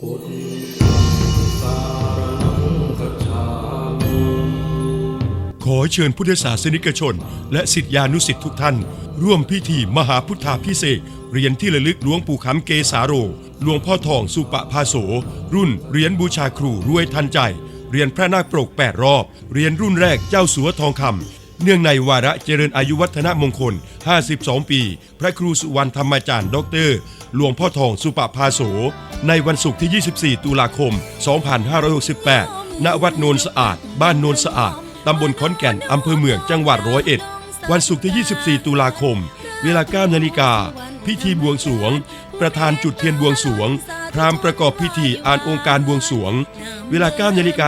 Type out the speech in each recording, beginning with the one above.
ขอเชิญพุทธศาสนิกชน และสิทธิานุสิทธิทุกท่าน ร่วมพิธีมหาพุทธาพิเศษเหรียญที่ระลึกหลวงปู่ขำเกสาโรหลวงพ่อทองสุปะพาโส รุ่นเหรียญบูชาครูรวยทันใจเหรียญพระนาคปรกแปดรอบเหรียญรุ่นแรกเจ้าสัวทองคำเนื่องในวาระเจริญอายุวัฒนมงคล 52 ปี พระครูสุวรรณธรรมจารย์ด็อกเตอร์ หลวงพ่อทองสุปะพาโส ในวันศุกร์ที่ 24 ตุลาคม 2568 ณ วัดโนนสะอาด บ้านโนนสะอาด ตำบลขอนแก่น อำเภอเมือง จังหวัดร้อยเอ็ด วันศุกร์ที่ 24 ตุลาคม เวลา 9 นาฬิกา พิธีบวงสวง ประธานจุดเทียนบวงสวง พราหมณ์ประกอบพิธีอ่านองค์การบวงสวง เวลา 9 นาฬิก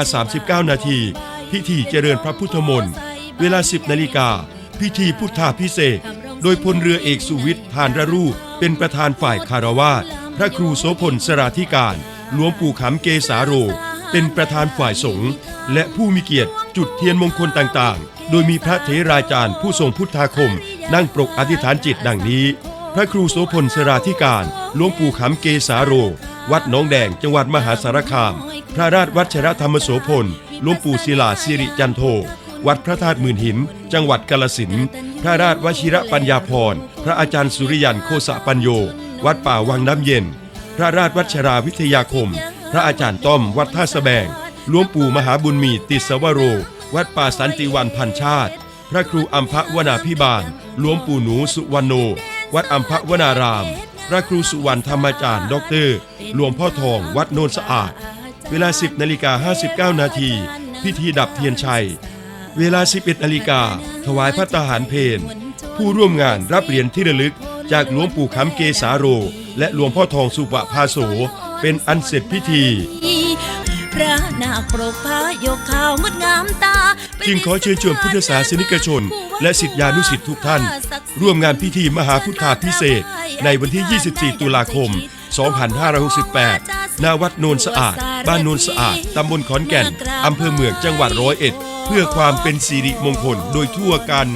า 39 นาที พิธีเจริญพระพุทธมนต์ เวลา 10 นาฬิกา พิธีพุทธาพิเศษโดยพลเรือเอกสุวิทย์ทานระรูป เป็นประธานฝ่ายคารวาสพระครูโสพลสราธิการ หลวงปู่ขำเกสาโร เป็นประธานฝ่ายสงฆ์และผู้มีเกียรติจุดเทียนมงคลต่างๆ โดยมีพระเถราจารย์ผู้ทรงพุทธาคม นั่งปรกอธิษฐานจิตดังนี้ พระครูโสพลสราธิการหลวงปู่ขำเกสาโร วัดหนองแดงจังหวัดมหาสารคาม พระราชวัชรธรรมโสพล หลวงปู่ศิลาสิริจันโท วัดพระธาตุหมื่นหิน จังหวัดกาลสินพระราชวชิระปัญญาพร พระอาจารย์สุริยันโคสะปัญโย วัดป่าวังน้ำเย็น พระราชวัชราวิทยาคม พระอาจารย์ต้อม วัดท่าสะแบงหลวงปู่มหาบุญมีติสวโร วัดป่าสันติวันพันชาติ พระครูอัมพวนาพิบาล หลวงปู่หนูสุวรรณโน วัดอัมพวนาราม พระครูสุวรรณธรรมจารย์ด็อกเตอร์หลวงพ่อทอง วัดโนนสะอาด เวลา 10นาฬิกา59 นาที พิธีดับเทียนชัย เวลา 11นาฬิกาถวายพระตาหารเพนผู้ร่วมงานรับเหรียญที่ระลึก จากหลวงปู่ขำเกสาโร และหลวงพ่อทองสุปะพาโส เป็นอันเสร็จพิธี พระนาคปรกพายกขาวงดงามตา จึงขอเชิญชวนพุทธศาสนิกชน และสิทธิานุสิทธิทุกท่าน ร่วมงานพิธีมหาพุทธาพิเศษกในวันที่ 24 ตุลาคม 2568 ณวัดโนนสะอาด บ้านโนนสะอาด ตำบลขอนแก่น อำเภอเมืองจังหวัดร้อยเอ็ด เพื่อความเป็นสิริมงคลโดยทั่วกัน